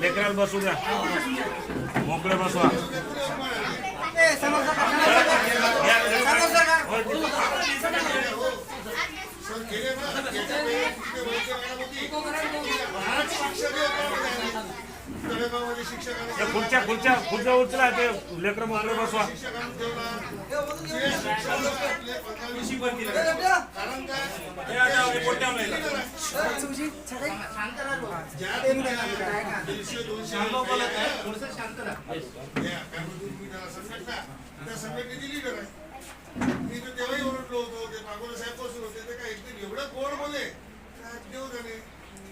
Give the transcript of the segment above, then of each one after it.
लेकराला बसू द्या. मोकळे बसवा. त्या खुर्च्या खुर्च्या खुर्च्या उचला ते लेकर मोकळे बसवा. त्या संघटनेची लीडर आहे मी तर तेव्हाही ओरडलो होतो ते मागोले साहेब बसून होते ते काय एकदम एवढं गोड बोले काय देव झाले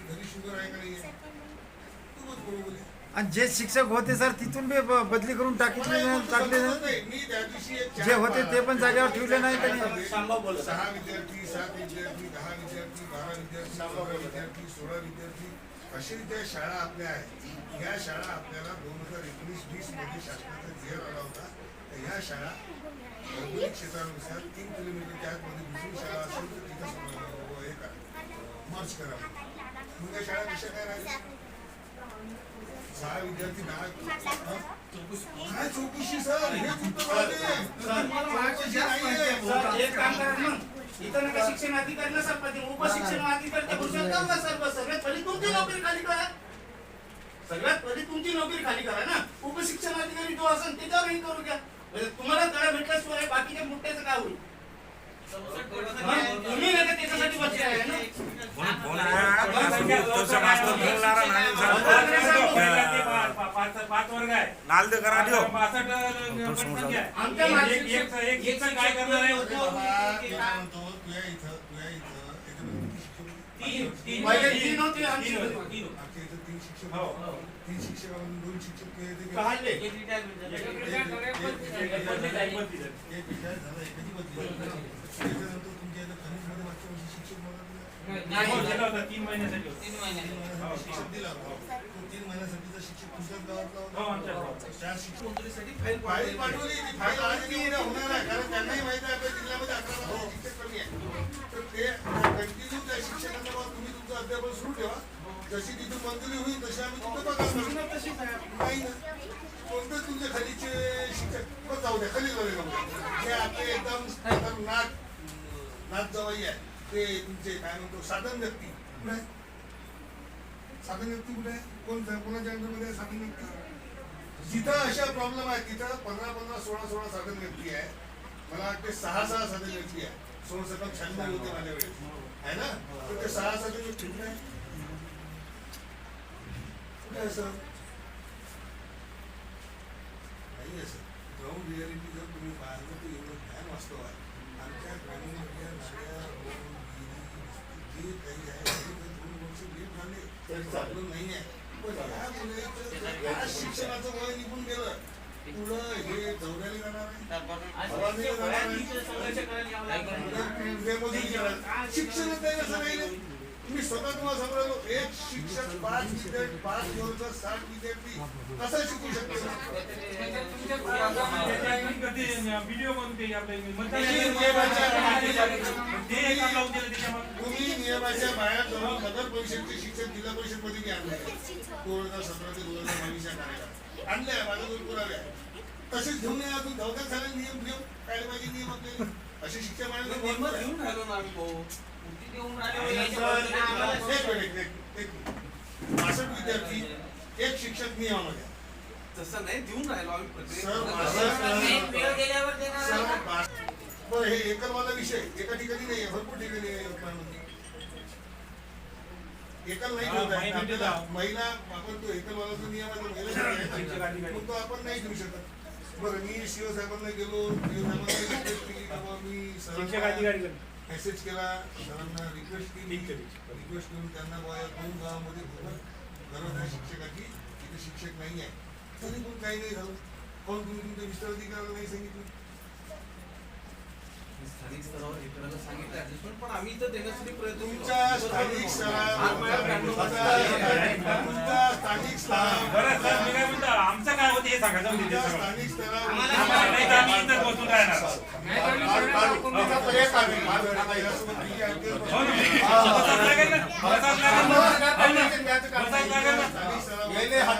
घरी शुगर आहे का नाही खूपच गोड बोले. आणि जे शिक्षक होते सर तिथून बी बदली करून टाकितले टाकले एक जे होते ते पण जागेवर ठेवले नाही त्यांनी. सहा विद्यार्थी सात विद्यार्थी दहा विद्यार्थी बारा विद्यार्थी पंधरा विद्यार्थी सोळा विद्यार्थी अशी त्या शाळा आपल्या आहेत. ह्या शाळा आपल्याला दोन हजार एकोणीस वीसमध्ये शासनाचा झेर आला होता. तर ह्या शाळा भौगोलिक क्षेत्रानुसार तीन किलोमीटरच्या आतमध्ये दुसरी शाळा असेल तर तिथं हे करा मर्ज करा मग त्या शाळा कशा काय राहिल्या विद्यार्थी? काय चौकशी सर हे ना. इथं नका शिक्षण अधिकारी पाहिजे उपशिक्षण अधिकारी सर बस सगळ्यात पहिली तुमची नोकरी खाली करा सगळ्यात पहिली तुमची नोकरी खाली करा ना उपशिक्षण अधिकारी जो असेल त्याच्यावर हे करू म्हणजे तुम्हाला तळा भेटल्याशिवाय बाकीच्या मुद्द्याचं काय होईल तुम्ही नाही का त्याच्यासाठी बसले आहे ना म्हणून फोन आहे उत्तरचा मास्तर बोलणारा नाही पाच वर्ग आहे नालदे करा ठेव पासष्ट लोकसंख्या आहे. आमच्या एक- एक- एक- एक शिक्षक काय करणार आहे? तीन- शिक्षक हो. हो. तीन शिक्षकामधून दोन शिक्षक. एक- एक- बदली झाली. त्याच्यानंतर तुमच्या खनिजमध्ये मागच्या वर्षी शिक्षक तीन महिन्यासाठी. तीन महिन्यासाठी. शिक्षक तुमच्याच गावातला हो. त्या फाईल पाठवली फाईल आज होणार आहे. कारण त्यांनाही माहिती आहे आपल्या जिल्ह्यामध्ये अकरा शिक्षक कमी आहे. तर ते कंटिन्यू त्या शिक्षकांना बुवा तुम्ही तुमचं अध्यापन सुरू ठेवा. जशी तिथून मंजुरी होईल तशी आम्ही तुमचं पगार करू. नाही ना. कोणतं तुमच्या खालीचे शिक्षक? जाऊ द्या खाली जाऊ द्या हे आपले एकदम खतरनाक नाथ जवाई आहे. ते तुमचे काय म्हणतो साधन व्यक्ती. कुठे? साधन व्यक्ती कुठे? आहे कोण कोणाच्या अंडरमध्ये साधन व्यक्ती? जिथं अशा प्रॉब्लेम आहे तिथं पंधरा पंधरा सोळा सोळा साधन व्यक्ती आहे. मला वाटते सहा सहा साधन व्यक्ती आहे. सोळा सकाळ छान होते माझ्या वेळेस. आहे ना? तर ते सहा साधन व्यक्ती कुठे? आहे कुठे आहे सर? नाही आहे सर. ग्राउंड रियालिटी जर तुम्ही पाहिलं तर एवढं भयान वास्तव आहे. आमच्या ग्रामीणमधल्या जे काही आहे ते दोन वर्ष लेट झाले प्रॉब्लेम नाही. आहे पण या मुलाचं शिक्षणाचं वय निघून गेलं पुढं हे चौऱ्याला जाणार आहे शिक्षणच नाही असं राहिलं मी स्वतः तुम्हाला सांगतो एक शिक्षक पाच विद्यार्थी पाच वर्ग साठ विद्यार्थी कसं शिकू शकतो? तुम्ही नियमाच्या बाहेर जाऊन नगर परिषदचे शिक्षक जिल्हा परिषदमध्ये आणले दोन हजार सतरा ते दोन हजार बावीस या कार्यकाळात आणले आहे माझ्या दोन पुरावे तसेच घेऊन या अजून चौदा साले नियम घेऊन काय पाहिजे नियम आपल्याला एक मिनिट एक एक मिनिट. पासष्ट विद्यार्थी एक शिक्षक नियमामध्ये. तसं नाही देऊन राहिलो आम्ही प्रत्येक सर पासष्ट सर पास- बरं हे एकलवाला विषय एका ठिकाणी नाही आहे भरपूर ठिकाणी आहे यवतमाळमध्ये एकल नाही हा, ठेवता येत. महिला आपल्याला. महिला आपण तो एकलवालाचा नियम आहे तो महिला मग तो आपण नाही देऊ शकत. बरं मी शिवसाहेबांना गेलो शिवसाहेबांना रिक्वेस्ट केली की शिक्षक सरांना अधिकारी मेसेज केला सरांना रिक्वेस्ट केली. रिक्वेस्ट करून त्यांना दोन गावामध्ये खूपच गरज आहे शिक्षकाची तिथे शिक्षक नाही आहे. तरी पण काही नाही झालं. कोण तुम्ही तुमच्या विस्तार अधिकाऱ्याला नाही सांगितलं? स्थानिक स्तरावर हे करायला सांगितलं पण आम्ही इथं देण्यासाठी प्रयत्न. तुमच्या स्थानिक स्तरावर. स्थानिक स्तरावर. म्हणतो आमचं काय होतं हे सांगा सगळं. स्थानिक आम्हाला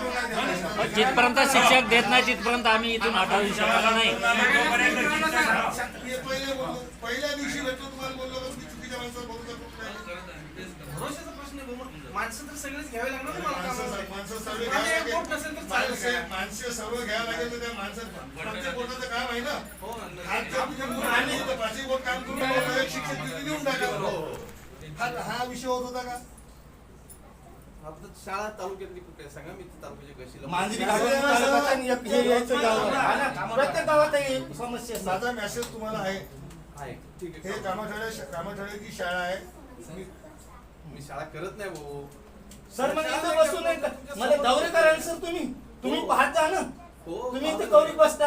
जिथपर्यंत शिक्षक देत नाही तिथपर्यंत आम्ही इथून हटवू शकणार नाही. पहिल्या दिवशी भेटलो तुम्हाला बोललो चुकीच्या बोलू शकतो नाही भरोशाचा प्रश्न आहे भाऊ. माणसं तर सगळेच घ्यावे लागणार ना मला कामाला. माणसं सर्व घ्यावं एक बोट नसेल तर लागेल चालेल माणसं माणसं सर्व घ्यावं लागेल तर त्या माणसात प्रत्येक बोटाचं काम आहे ना हो ना. आज जर तुझ्या मुलं आली तर पाचही बोट काम करून राहिलं, एक शिक्षक तिथे नेऊन टाकावं हा हा विषय होत होता का आपलं शाळा तालुक्यातली कुठे आहे? सांगा मी ती तालुक्याची कशी मांजरी घालून तालुक्यात आणि एक हे यायचं गाव आहे. हा ना, प्रत्येक गावात ही समस्या आहे. माझा मेसेज तुम्हाला आहे आहे ठीक हे आहे कामाठ्याळ्या कामाठ्याळ्याची शाळा आहे मी मी शाळा करत नाही भाऊ. सर मग इथं बसून मला दौरे करायला सर तुम्ही तुम्ही पाहत जा ना. हो तुम्ही इथे गौरी बसता.